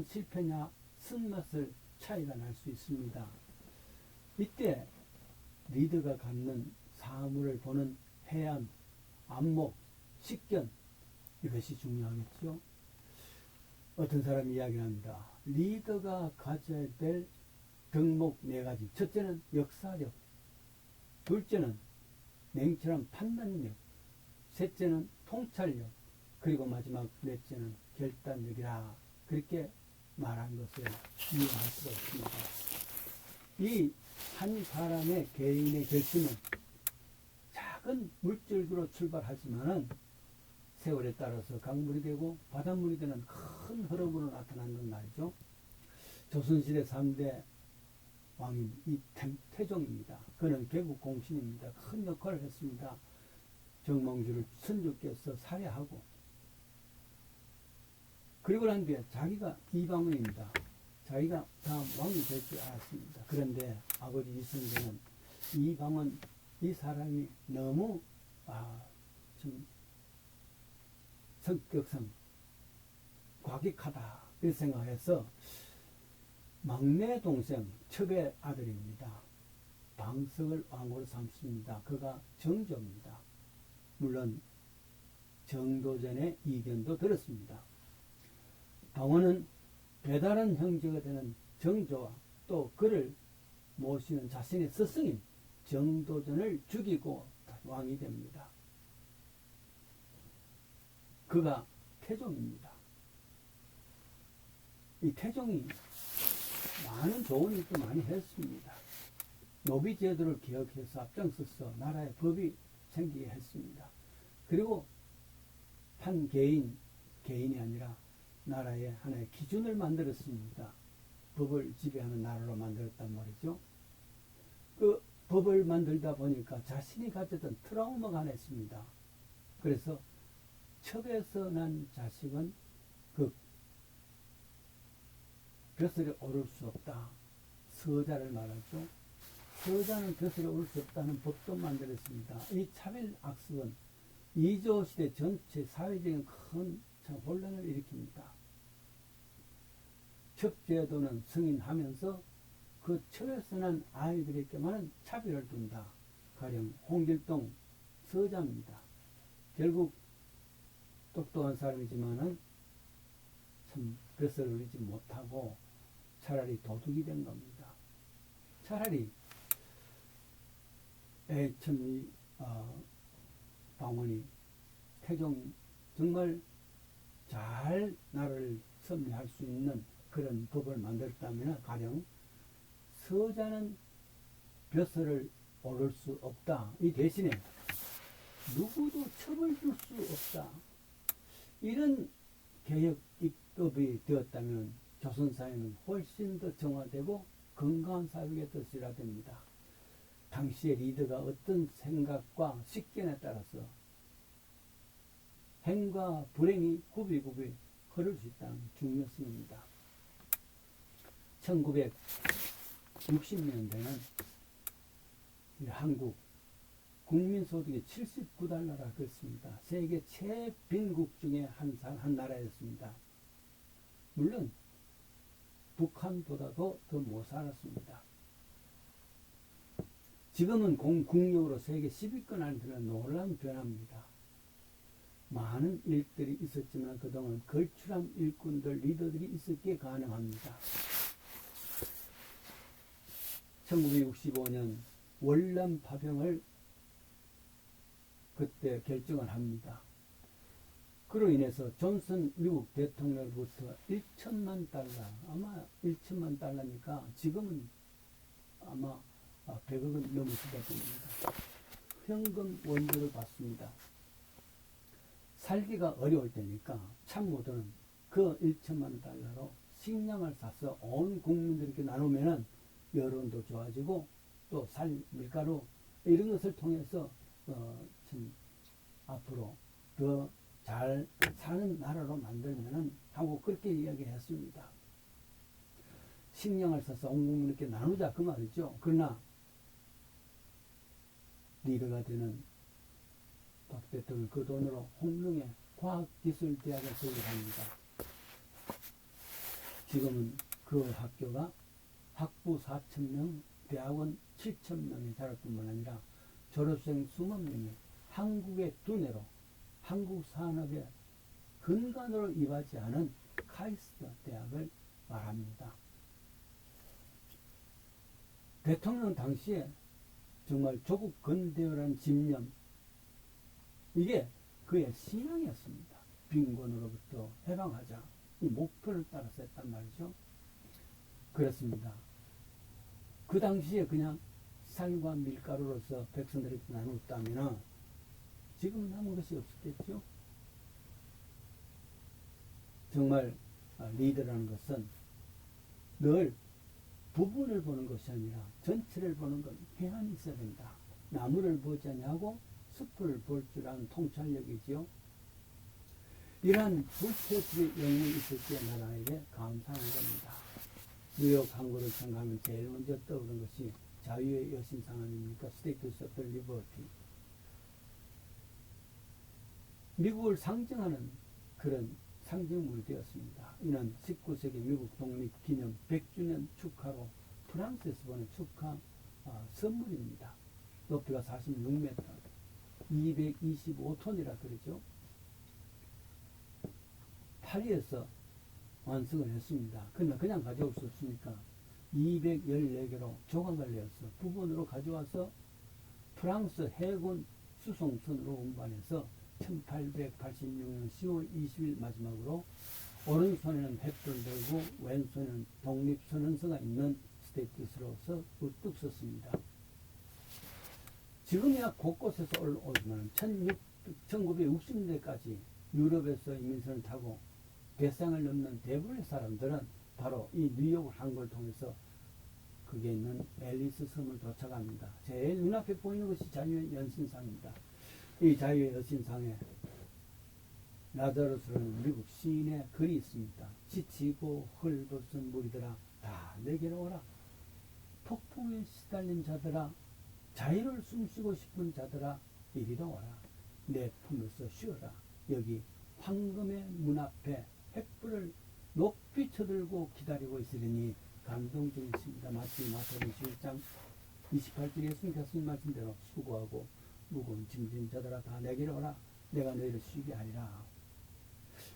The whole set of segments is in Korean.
참담한 실패냐 쓴맛을 차이가 날 수 있습니다. 이때 리더가 갖는 사물을 보는 해안, 안목, 식견 이것이 중요하겠죠. 어떤 사람이 이야기합니다. 리더가 가져야 될 덕목 네 가지. 첫째는 역사력, 둘째는 냉철한 판단력, 셋째는 통찰력, 그리고 마지막 넷째는 결단력이라 그렇게 말한 것을 이해할 수가 있습니다. 이 한 사람의 개인의 결심은 작은 물줄기로 출발하지만은 세월에 따라서 강물이 되고 바닷물이 되는 큰 흐름으로 나타난단 말이죠. 조선시대 3대 왕인 이 태- 태종입니다. 그는 개국 공신입니다. 큰 역할을 했습니다. 정몽주를 선조께서 살해하고 그리고 난 뒤에 자기가 이방원입니다. 자기가 다음 왕이 될 줄 알았습니다. 그런데 아버지 이성계는 이방원 이 사람이 너무 아, 좀 성격상 과격하다 이렇게 생각해서 막내 동생 첩의 아들입니다. 방석을 왕으로 삼습니다. 그가 정조입니다. 물론 정도전의 이견도 들었습니다. 방원은 배다른 형제가 되는 정조와 또 그를 모시는 자신의 스승인 정도전을 죽이고 왕이 됩니다. 그가 태종입니다. 이 태종이 많은 좋은 일도 많이 했습니다. 노비 제도를 개혁해서 앞장서서 나라의 법이 생기게 했습니다. 그리고 한 개인, 개인이 아니라 나라의 하나의 기준을 만들었습니다. 법을 지배하는 나라로 만들었단 말이죠. 그 법을 만들다 보니까 자신이 가졌던 트라우마가 하나 있습니다. 그래서 첩에서 난 자식은 그 벼슬에 오를 수 없다. 서자를 말하죠. 서자는 벼슬에 오를 수 없다는 법도 만들었습니다. 이 차별 악습은 이조 시대 전체 사회적인 큰 참 혼란을 일으킵니다. 첩제도는 승인하면서 그난 아이들에게만은 차별을 둔다. 가령 홍길동 서자입니다. 결국 똑똑한 사람이지만은 참 벼슬을 올리지 못하고 차라리 도둑이 된 겁니다. 차라리 에참이 어, 방언이 태종 정말 잘 나를 섭리할 수 있는 그런 법을 만들었다면 가령 서자는 벼슬을 오를 수 없다. 이 대신에 누구도 첩을 줄 수 없다. 이런 개혁 입법이 되었다면 조선 사회는 훨씬 더 정화되고 건강한 사회가 되으리라 됩니다. 당시의 리더가 어떤 생각과 식견에 따라서 행과 불행이 굽이굽이 흐를 수 있다는 중요성입니다. 1960년대는 한국 국민소득이 79달러라 그랬습니다. 세계 최빈국 중에 한, 사- 한 나라였습니다. 물론 북한보다도 더 못 살았습니다. 지금은 공, 국력으로 세계 10위권 안에 드는 놀라운 변화입니다. 많은 일들이 있었지만 그동안 걸출한 일꾼들, 리더들이 있었기에 가능합니다. 1965년 월남 파병을 그때 결정을 합니다. 그로 인해서 존슨 미국 대통령으로부터 1천만 달러, 아마 1천만 달러니까 지금은 아마 100억은 넘으실 겁니다. 현금 원조를 받습니다. 살기가 어려울 때니까 참모들은 그 1천만 달러로 식량을 사서 온 국민들에게 나누면은 여론도 좋아지고 또 살 밀가루 이런 것을 통해서 어, 참 앞으로 더 잘 사는 나라로 만들면은 하고 그렇게 이야기했습니다. 식량을 사서 온 국민에게 나누자 그 말이죠. 그러나 리더가 되는 박 대통령 그 돈으로 홍릉에 과학기술대학을 설립합니다. 지금은 그 학교가 학부 4천명, 대학원 7천명의 자랄 뿐만 아니라 졸업생 수만 명이 한국의 두뇌로 한국 산업의 근간으로 임하지 않은 카이스트 대학을 말합니다. 대통령 당시에 정말 조국 근대화라는 집념 이게 그의 신앙이었습니다. 빈곤으로부터 해방하자 이 목표를 따라서 했단 말이죠. 그렇습니다. 그 당시에 그냥 쌀과 밀가루로서 백성들이 나눴다면 지금 남은 것이 없었겠죠. 정말 아, 리더라는 것은 늘 부분을 보는 것이 아니라 전체를 보는 건 해안이 있어야 된다. 나무를 보지 아니하고 숲을 볼 줄 아는 통찰력이지요. 이러한 불체수의 영웅이 있을 때 나라에게 감사하는 겁니다. 뉴욕 항구를 생각하면 제일 먼저 떠오르는 것이 자유의 여신상 아닙니까? 스테이트스 오브 리버티. 미국을 상징하는 그런 상징물이 되었습니다. 이는 19세기 미국 독립 기념 100주년 축하로 프랑스에서 보낸 축하 어, 선물입니다. 높이가 46m, 225톤이라 그러죠. 파리에서 완성을 했습니다. 근데 그냥 가져올 수 없으니까 214개로 조각을 내어서 부분으로 가져와서 프랑스 해군 수송선으로 운반해서 1886년 10월 20일 마지막으로 오른손에는 횃불 들고 왼손에는 독립선언서가 있는 스테이트스로서 우뚝 섰습니다. 지금이야 곳곳에서 올라오지만 1960년대까지 유럽에서 이민선을 타고 배상을 넘는 대부분의 사람들은 바로 이 뉴욕 항구를 통해서 그게 있는 앨리스 섬을 도착합니다. 제일 눈앞에 보이는 것이 자유의 연신상입니다. 이 자유의 여신상에 라자루스라는 미국 시인의 글이 있습니다. 지치고 헐벗은 무리들아 다 내게로 오라. 폭풍에 시달린 자들아 자유를 숨쉬고 싶은 자들아 이리로 와라. 내 품에서 쉬어라. 여기 황금의 문 앞에 횃불을 높이 쳐들고 기다리고 있으리니 감동적이십니다. 마치 마태복음 11장 28절에 예수님께서 말씀대로 수고하고 무거운 짐진 자들아 다 내게로 오라 내가 너희를 쉬게 하리라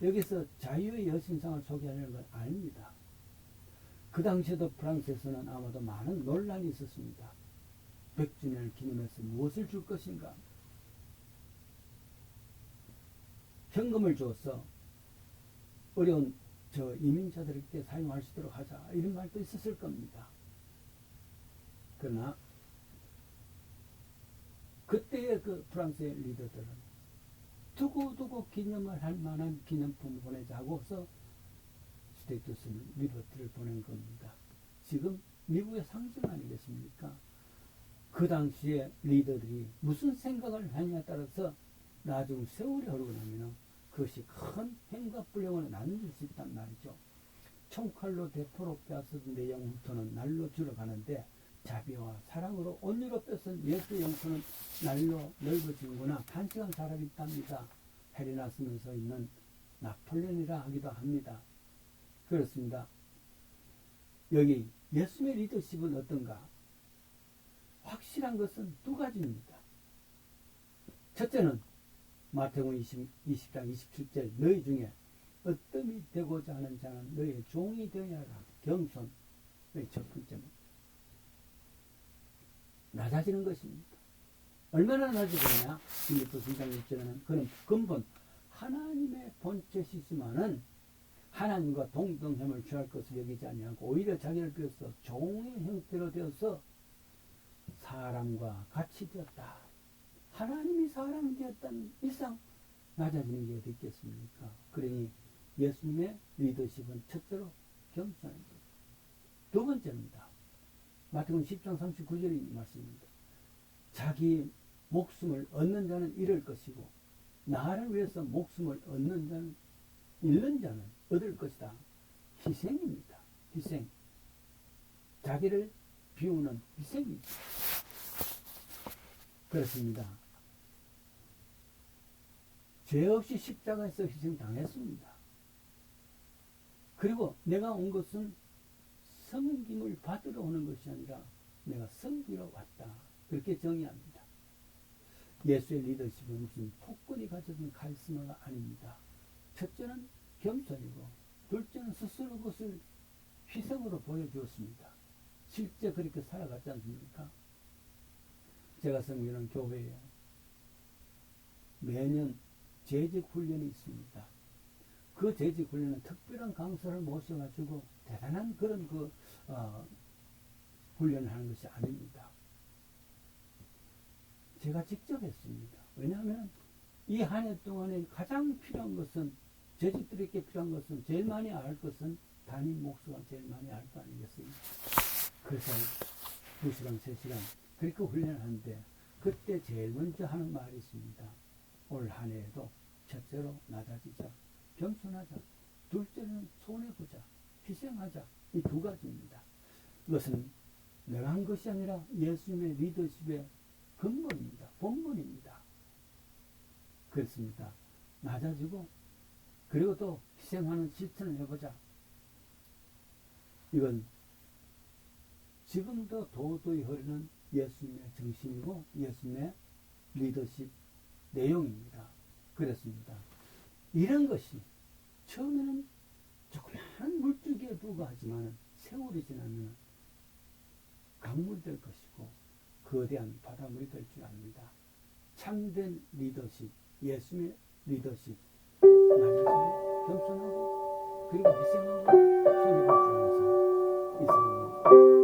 여기서 자유의 여신상을 소개하는 건 아닙니다 그 당시에도 프랑스에서는 아마도 많은 논란이 있었습니다 100주년을 기념해서 무엇을 줄 것인가 현금을 주어서 어려운 저 이민자들에게 사용할 수 있도록 하자 이런 말도 있었을 겁니다 그러나 그때의 그 프랑스의 리더들은 두고두고 기념을 할 만한 기념품을 보내자고서 스테이트스 리버트를 보낸 겁니다. 지금 미국의 상징 아니겠습니까? 그 당시에 리더들이 무슨 생각을 하냐에 따라서 나중 세월이 흐르고 나면 그것이 큰 행과 불행을 나눌 수 있단 말이죠. 총칼로 대포로 빼앗은 내 영혼부터는 날로 줄어가는데 자비와 사랑으로 온유로 뺏은 예수의 영혼은 날로 넓어지는구나 탄식한 사람이 있답니다. 헬리나 쓰면서 있는 나폴레온이라 하기도 합니다. 그렇습니다. 여기 예수의 리더십은 어떤가? 확실한 것은 두 가지입니다. 첫째는 마태복음 20, 20장 27절 너희 중에 어떤 되고자 하는 자는 너희의 종이 되어야 하라. 겸손. 첫 번째입니다. 낮아지는 것입니다. 얼마나 낮아지느냐? 빌립보 성장 1절에는 그는 근본 하나님의 본체시지만은 하나님과 동등함을 취할 것을 여기지 아니하고 오히려 자기를 비워서 종의 형태로 되어서 사람과 같이 되었다. 하나님이 사람이 되었다는 이상 낮아지는 게 어디 있겠습니까? 그러니 예수님의 리더십은 첫째로 겸손입니다. 두 번째입니다. 마태복음 10장 39절의 말씀입니다. 자기 목숨을 얻는 자는 잃을 것이고 나를 위해서 목숨을 얻는 자는 잃는 자는 얻을 것이다. 희생입니다. 희생. 자기를 비우는 희생이죠. 그렇습니다. 죄 없이 십자가에서 희생당했습니다. 그리고 내가 온 것은 섬김을 받으러 오는 것이 아니라 내가 섬기러 왔다. 그렇게 정의합니다. 예수의 리더십은 무슨 폭군이 가져든 카리스마가 아닙니다. 첫째는 겸손이고 둘째는 스스로 그것을 희생으로 보여주었습니다. 실제 그렇게 살아갔지 않습니까? 제가 섬기는 교회에 매년 재직 훈련이 있습니다. 그 재직 훈련은 특별한 강사를 모셔가지고 대단한 그런 그 어, 훈련을 하는 것이 아닙니다. 제가 직접 했습니다. 왜냐하면 이 한 해 동안에 가장 필요한 것은 재직들에게 필요한 것은 제일 많이 알 것은 담임 목수가 제일 많이 알 거 아니겠습니까? 그래서 2시간, 3시간 그렇게 훈련하는데 그때 제일 먼저 하는 말이 있습니다. 올 한 해에도 첫째로 낮아지자, 겸손하자, 둘째는 손해보자, 희생하자 이 두 가지입니다. 이것은 내가 한 것이 아니라 예수님의 리더십의 근본입니다. 본문입니다. 그렇습니다. 낮아지고 그리고 또 희생하는 실천을 해보자. 이건 지금도 도도히 흐르는 예수님의 정신이고 예수님의 리더십 내용입니다. 그랬습니다. 이런 것이 처음에는 조그마한 물줄기에 불과하지만 세월이 지나면 강물될 것이고 거대한 바닷물이 될 줄 압니다. 참된 리더십, 예수의 리더십, 나중에 겸손하고 그리고 희생하고 소리를 들면서 이사람